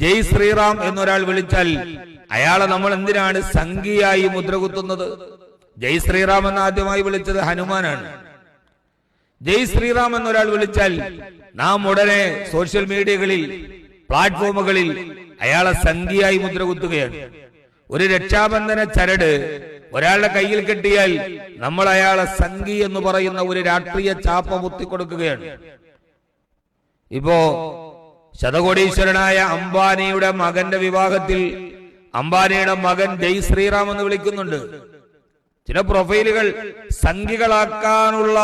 ജയ് ശ്രീറാം എന്നൊരാൾ വിളിച്ചാൽ അയാളെ നമ്മൾ എന്തിനാണ് സംഘിയായി മുദ്രകുത്തുന്നത് ജയ് ശ്രീറാം എന്ന് ആദ്യമായി വിളിച്ചത് ഹനുമാനാണ്. ജയ് ശ്രീറാം എന്നൊരാൾ വിളിച്ചാൽ നാം ഉടനെ സോഷ്യൽ മീഡിയകളിൽ പ്ലാറ്റ്ഫോമുകളിൽ അയാളെ സംഖ്യയായി മുദ്രകുത്തുകയാണ് ഒരു രക്ഷാബന്ധന ചരട് ഒരാളുടെ കയ്യിൽ കെട്ടിയാൽ നമ്മൾ അയാളെ സംഖി എന്ന് പറയുന്ന ഒരു രാഷ്ട്രീയ ചാപ്പ മുത്തി കൊടുക്കുകയാണ്. ഇപ്പോ ശതകോടീശ്വരനായ അംബാനിയുടെ മകന്റെ വിവാഹത്തിൽ അംബാനിയുടെ മകൻ ജയ് ശ്രീറാം എന്ന് വിളിക്കുന്നുണ്ട്. ചില പ്രൊഫൈലുകൾ സംഖ്യകളാക്കാനുള്ള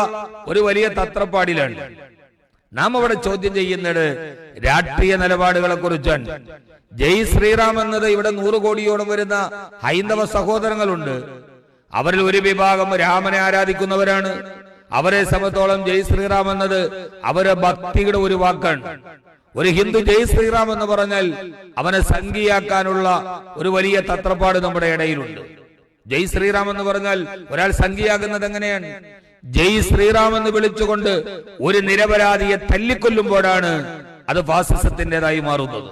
ഒരു വലിയ തത്രപ്പാടിലാണ്. നാം അവിടെ ചോദ്യം ചെയ്യുന്നത് രാഷ്ട്രീയ നിലപാടുകളെ കുറിച്ചാണ് ജയ് ശ്രീറാം എന്നത് ഇവിടെ നൂറ് കോടിയോളം വരുന്ന ഹൈന്ദവ സഹോദരങ്ങളുണ്ട്. അവരിൽ ഒരു വിഭാഗം രാമനെ ആരാധിക്കുന്നവരാണ്. അവരെ സംബന്ധിച്ചോളം ജയ് ശ്രീറാം എന്നത് അവരെ ഭക്തിയുടെ ഒരു വാക്കാണ്. ഒരു ഹിന്ദു ജയ് ശ്രീറാം എന്ന് പറഞ്ഞാൽ അവനെ സംഖ്യയാക്കാനുള്ള ഒരു വലിയ തത്രപ്പാട് നമ്മുടെ ഇടയിലുണ്ട്. ജയ് ശ്രീറാം എന്ന് പറഞ്ഞാൽ ഒരാൾ സംഖ്യയാകുന്നത് എങ്ങനെയാണ്? ജയ് ശ്രീറാം എന്ന് വിളിച്ചുകൊണ്ട് ഒരു നിരപരാധിയെ തല്ലിക്കൊല്ലുമ്പോഴാണ് അത് ഫാസിസത്തിന്റേതായി മാറുന്നത്.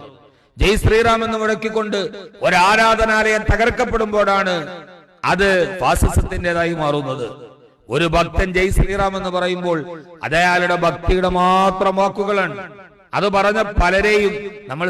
ജയ് ശ്രീറാം എന്ന് മുഴക്കിക്കൊണ്ട് ഒരു ആരാധനാലയം തകർക്കപ്പെടുമ്പോഴാണ് അത് ഫാസിസത്തിന്റേതായി മാറുന്നത്. ഒരു ഭക്തൻ ജയ് ശ്രീറാം എന്ന് പറയുമ്പോൾ അതയാളുടെ ഭക്തിയുടെ മാത്രം വാക്കുകളാണ്. അത് പറഞ്ഞ പലരെയും നമ്മൾ